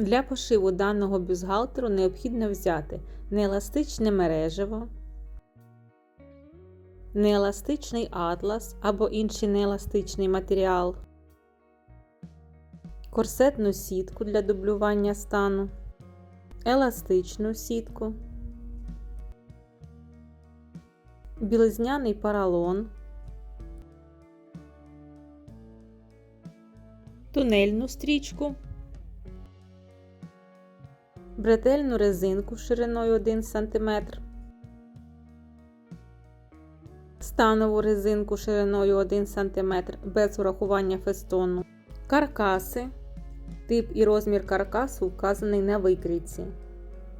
Для пошиву даного бюстгальтеру необхідно взяти нееластичне мережево, нееластичний атлас або інший нееластичний матеріал, корсетну сітку для дублювання стану, еластичну сітку, білизняний паралон, тунельну стрічку, бретельну резинку шириною 1 см, станову резинку шириною 1 см без урахування фестону, каркаси. Тип і розмір каркасу вказаний на викрійці,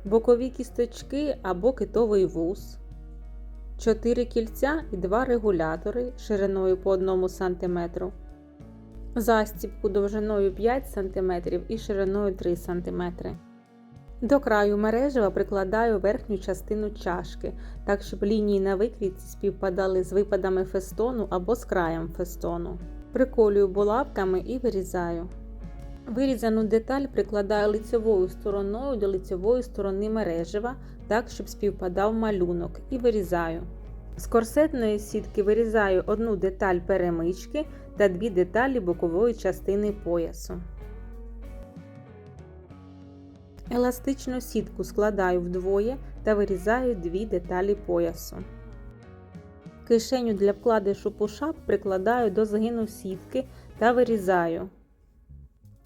бокові кісточки або китовий вус, 4 кільця і 2 регулятори шириною по 1 см, застібку довжиною 5 см і шириною 3 см. До краю мережева прикладаю верхню частину чашки, так щоб лінії на викрійці співпадали з випадами фестону або з краєм фестону. Приколюю булавками і вирізаю. Вирізану деталь прикладаю лицевою стороною до лицевої сторони мережева, так, щоб співпадав малюнок, і вирізаю. З корсетної сітки вирізаю одну деталь перемички та дві деталі бокової частини поясу. Еластичну сітку складаю вдвоє та вирізаю дві деталі поясу. Кишеню для вкладишу пушап прикладаю до згину сітки та вирізаю.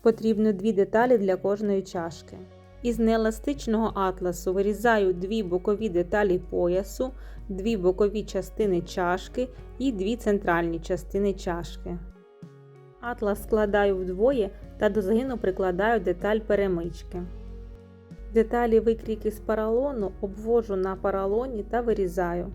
Потрібно дві деталі для кожної чашки. Із нееластичного атласу вирізаю дві бокові деталі поясу, дві бокові частини чашки і дві центральні частини чашки. Атлас складаю вдвоє та до згину прикладаю деталь перемички. Деталі викрійки з паралону обвожу на паралоні та вирізаю.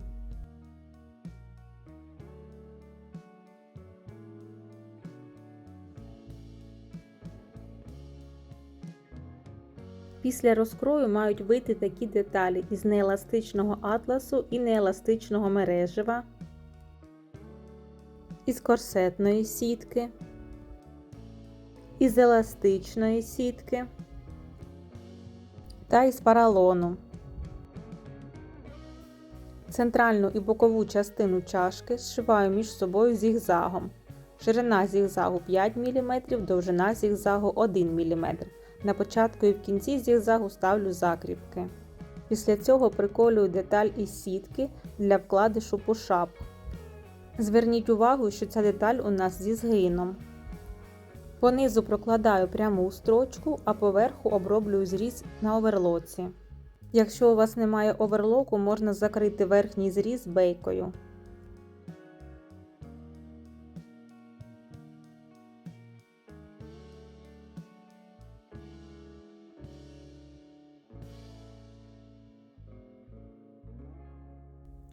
Після розкрою мають вийти такі деталі із нееластичного атласу і нееластичного мережева, із корсетної сітки, із еластичної сітки та із паралону. Центральну і бокову частину чашки зшиваю між собою зігзагом. Ширина зігзагу 5 мм, довжина зігзагу 1 мм. На початку і в кінці зігзагу ставлю закріпки. Після цього приколюю деталь із сітки для вкладишу пушап. Зверніть увагу, що ця деталь у нас зі згином. Понизу прокладаю пряму строчку, а поверху оброблюю зріз на оверлоці. Якщо у вас немає оверлоку, можна закрити верхній зріз бейкою.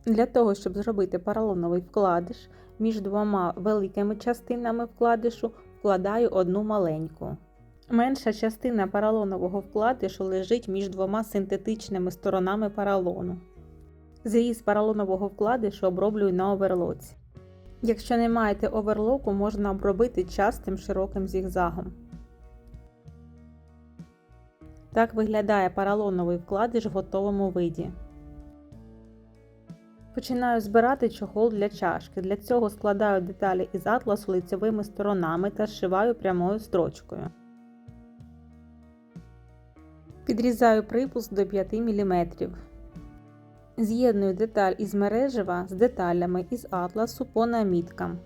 Для того, щоб зробити поролоновий вкладиш, між двома великими частинами вкладишу вкладаю одну маленьку. Менша частина поролонового вкладишу лежить між двома синтетичними сторонами поролону. Зріз поролонового вкладишу оброблюю на оверлоці. Якщо не маєте оверлоку, можна обробити частим широким зігзагом. Так виглядає поролоновий вкладиш в готовому виді. Починаю збирати чохол для чашки. Для цього складаю деталі із атласу лицевими сторонами та зшиваю прямою строчкою. Підрізаю припуск до 5 мм. З'єдную деталь із мережева з деталями із атласу по наміткам.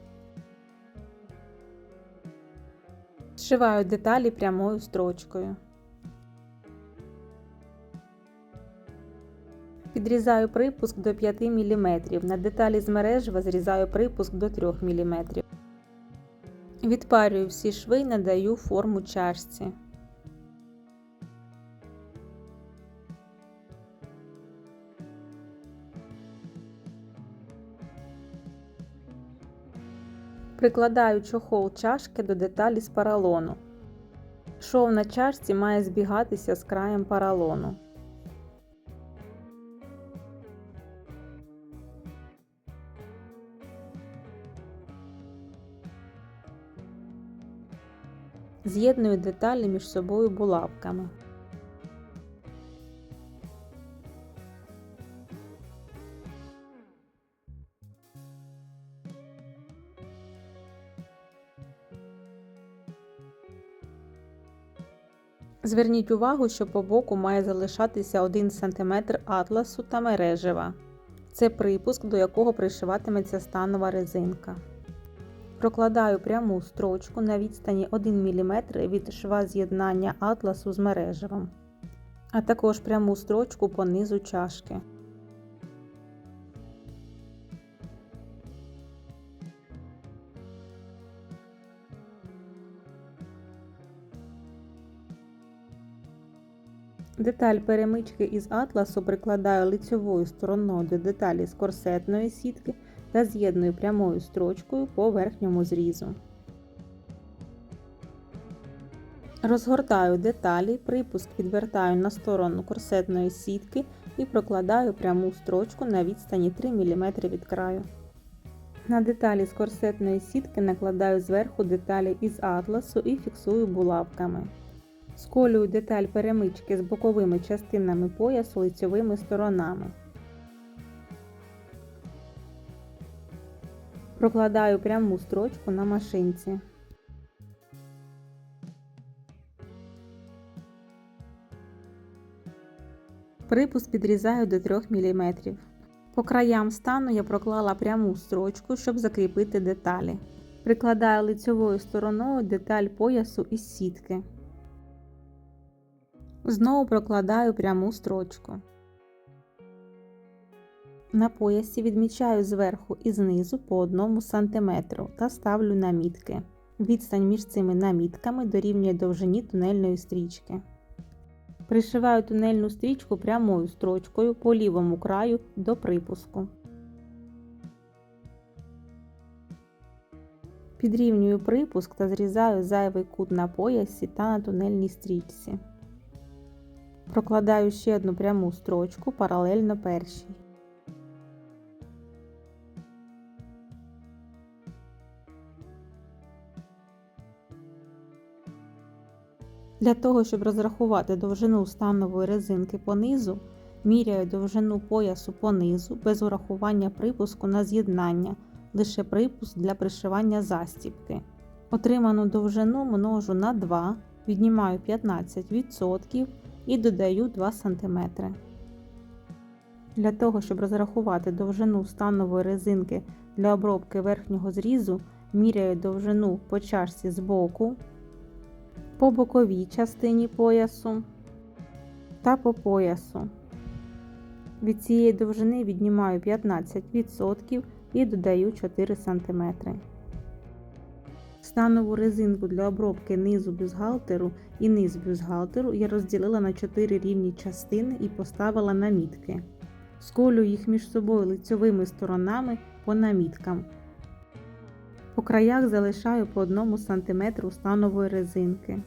Зшиваю деталі прямою строчкою. Підрізаю припуск до 5 мм. На деталі з мережева зрізаю припуск до 3 мм. Відпарюю всі шви надаю форму чашці. Прикладаю чохол чашки до деталі з паралону. Шов на чашці має збігатися з краєм паралону. З'єдную деталі між собою булавками. Зверніть увагу, що по боку має залишатися 1 см атласу та мережева. Це припуск, до якого пришиватиметься станова резинка. Прокладаю пряму строчку на відстані 1 мм від шва з'єднання атласу з мережевим, а також пряму строчку по низу чашки. Деталь перемички із атласу прикладаю лицьовою стороною до деталі з корсетної сітки та з'єдную прямою строчкою по верхньому зрізу. Розгортаю деталі, припуск підвертаю на сторону корсетної сітки і прокладаю пряму строчку на відстані 3 мм від краю. На деталі з корсетної сітки накладаю зверху деталі із атласу і фіксую булавками. Сколюю деталь перемички з боковими частинами поясу лицьовими сторонами. Прокладаю пряму строчку на машинці. Припуск підрізаю до 3 мм. По краям стану я проклала пряму строчку, щоб закріпити деталі. Прикладаю лицьовою стороною деталь поясу із сітки. Знову прокладаю пряму строчку. На поясі відмічаю зверху і знизу по 1 см та ставлю намітки. Відстань між цими намітками дорівнює довжині тунельної стрічки. Пришиваю тунельну стрічку прямою строчкою по лівому краю до припуску. Підрівнюю припуск та зрізаю зайвий кут на поясі та на тунельній стрічці. Прокладаю ще одну пряму строчку паралельно першій. Для того, щоб розрахувати довжину станової резинки по низу, міряю довжину поясу по низу без урахування припуску на з'єднання, лише припуск для пришивання застібки. Отриману довжину множу на 2, віднімаю 15% і додаю 2 см. Для того, щоб розрахувати довжину станової резинки для обробки верхнього зрізу, міряю довжину по чашці з боку, по боковій частині поясу та по поясу. Від цієї довжини віднімаю 15% і додаю 4 см. Станову резинку для обробки низу бюстгальтеру і низ бюстгальтеру я розділила на 4 рівні частини і поставила намітки. Сколюю їх між собою лицьовими сторонами по наміткам. По краях залишаю по 1 см станової резинки.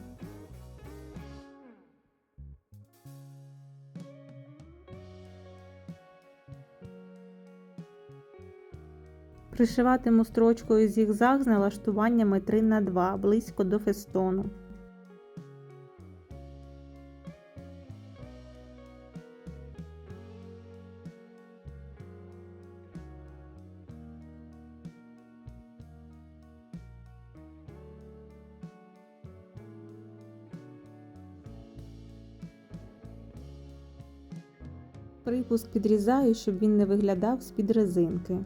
Пришиватиму строчкою зігзаг з налаштуваннями 3 на 2 близько до фестону. Припуск підрізаю, щоб він не виглядав з-під резинки.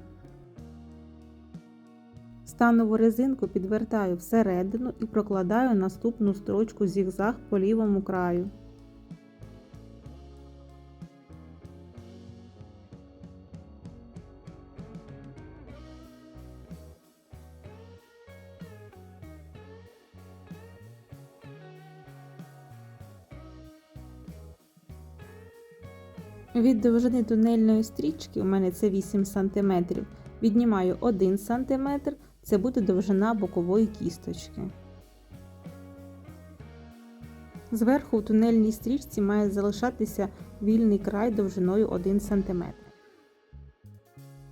Станову резинку підвертаю всередину і прокладаю наступну строчку зігзаг по лівому краю. Від довжини тунельної стрічки у мене це 8 см, віднімаю 1 см, це буде довжина бокової кісточки. Зверху в тунельній стрічці має залишатися вільний край довжиною 1 см.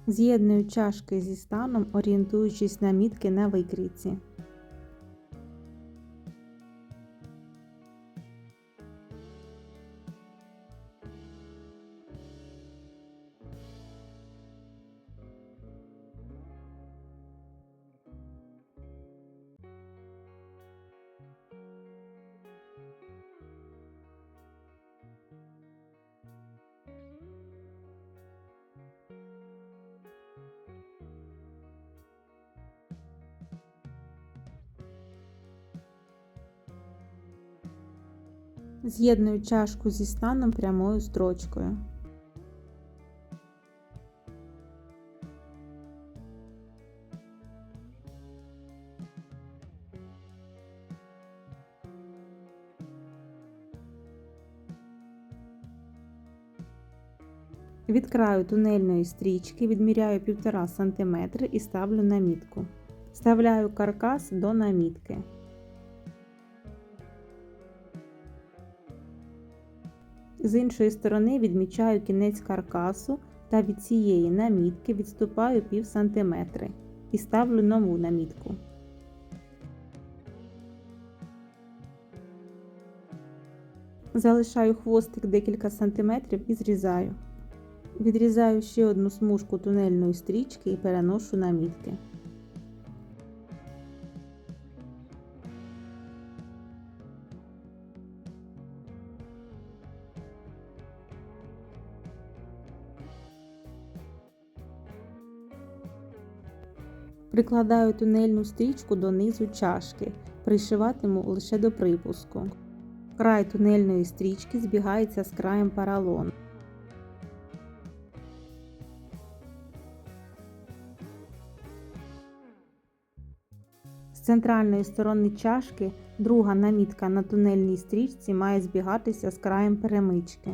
З'єдную чашки зі станом, орієнтуючись на мітки на викрійці. З'єдную чашку зі станом прямою строчкою. Від краю тунельної стрічки відміряю 1,5 см і ставлю намітку. Вставляю каркас до намітки. З іншої сторони відмічаю кінець каркасу та від цієї намітки відступаю пів сантиметри і ставлю нову намітку. Залишаю хвостик декілька сантиметрів і зрізаю. Відрізаю ще одну смужку тунельної стрічки і переношу на Прикладаю тунельну стрічку до низу чашки, пришиватиму лише до припуску. Край тунельної стрічки збігається з краєм паралону. З центральної сторони чашки друга намітка на тунельній стрічці має збігатися з краєм перемички.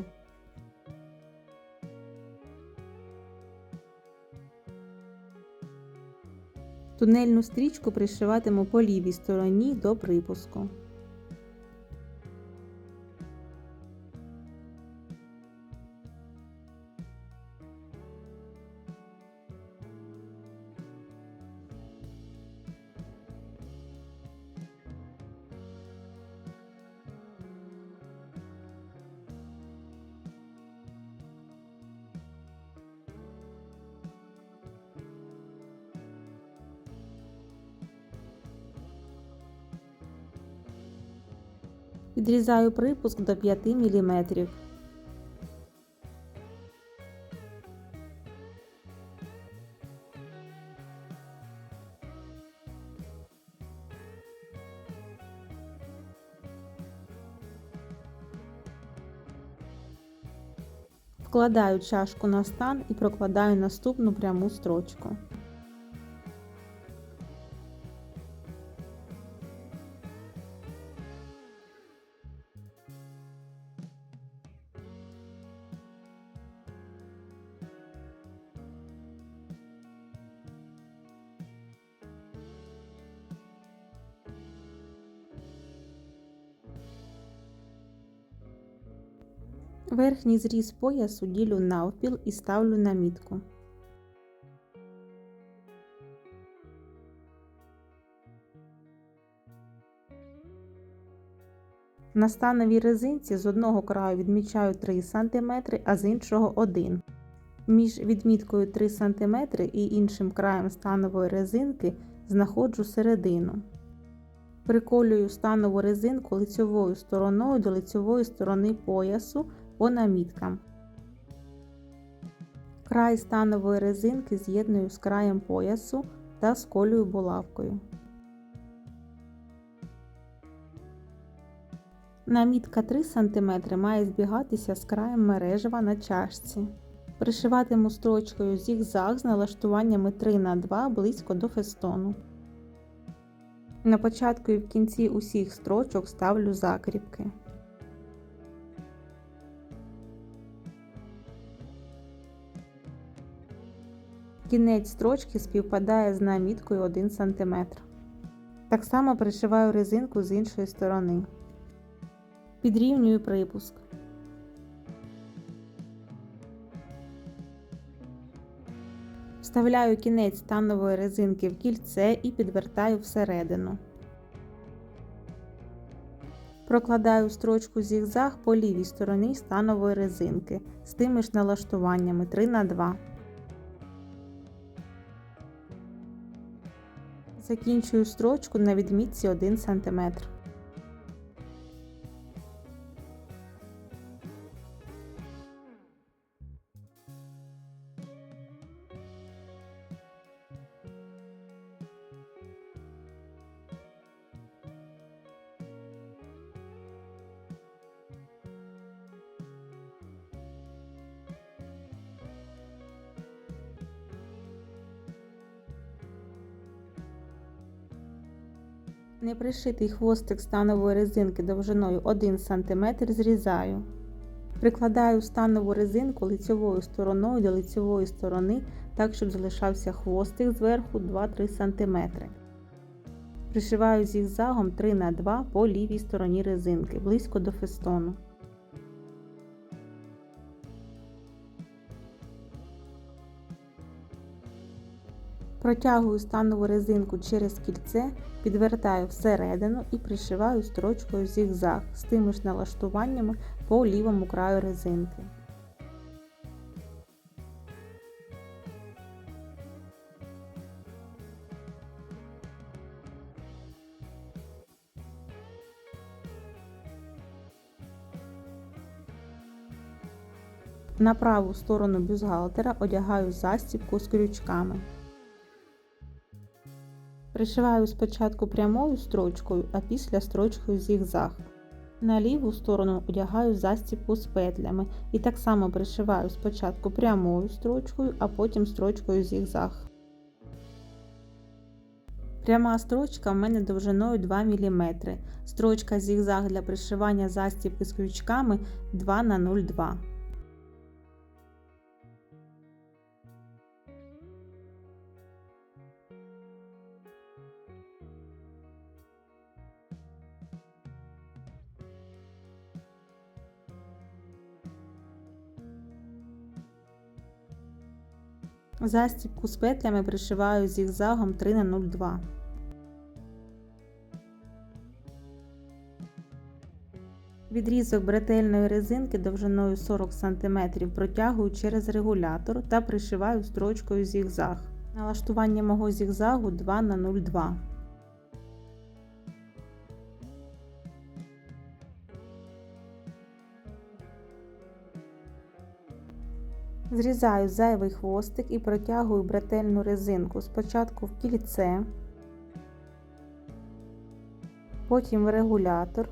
Тунельну стрічку пришиватиму по лівій стороні до припуску. Відрізаю припуск до 5 мм. Вкладаю чашку на стан і прокладаю наступну пряму строчку. Верхній зріз поясу ділю навпіл і ставлю на мітку. На становій резинці з одного краю відмічаю 3 см, а з іншого 1 Між відміткою 3 см і іншим краєм станової резинки знаходжу середину. Приколюю станову резинку лицьовою стороною до лицьової сторони поясу по наміткам. Край станової резинки з'єдную з краєм поясу та сколюю булавкою. Намітка 3 см має збігатися з краєм мережева на чашці. Пришиватиму строчкою зігзаг з налаштуваннями 3х2 близько до фестону. На початку і в кінці усіх строчок ставлю закріпки. Кінець строчки співпадає з наміткою 1 см. Так само пришиваю резинку з іншої сторони. Підрівнюю припуск. Вставляю кінець станової резинки в кільце і підвертаю всередину. Прокладаю строчку зігзаг по лівій стороні станової резинки з тими ж налаштуваннями 3х2. Закінчую строчку на відмітці 1 см. Непришитий хвостик станової резинки довжиною 1 см зрізаю. Прикладаю станову резинку лицьовою стороною до лицьової сторони, так, щоб залишався хвостик зверху 2-3 см. Пришиваю зігзагом 3 на 2 по лівій стороні резинки, близько до фестону. Протягую станову резинку через кільце, підвертаю всередину і пришиваю строчкою зігзаг з тими ж налаштуваннями по лівому краю резинки. На праву сторону бюстгальтера одягаю застібку з крючками. Пришиваю спочатку прямою строчкою, а після строчкою зігзаг. На ліву сторону одягаю застібку з петлями і так само пришиваю спочатку прямою строчкою, а потім строчкою зігзаг. Пряма строчка в мене довжиною 2 мм. Строчка зігзаг для пришивання застібки з крючками 2 Застібку з петлями пришиваю зігзагом 3 на 0,2. Відрізок бретельної резинки довжиною 40 см протягую через регулятор та пришиваю строчкою зігзаг. Налаштування мого зігзагу 2 Зрізаю зайвий хвостик і протягую бретельну резинку спочатку в кільце, потім в регулятор.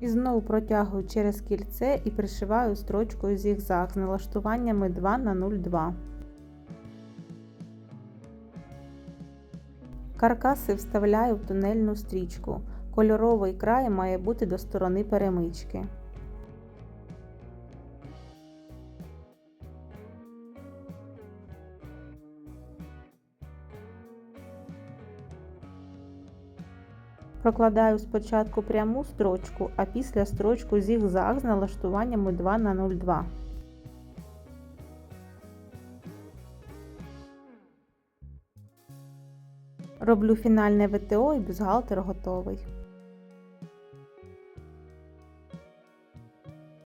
І знову протягую через кільце і пришиваю строчкою зігзаг з налаштуваннями 2 на 0,2. Каркаси вставляю в тунельну стрічку. Кольоровий край має бути до сторони перемички. Прокладаю спочатку пряму строчку, а після строчку зігзаг з налаштуваннями 2 на 0,2. Роблю фінальне ВТО і бюстгальтер готовий.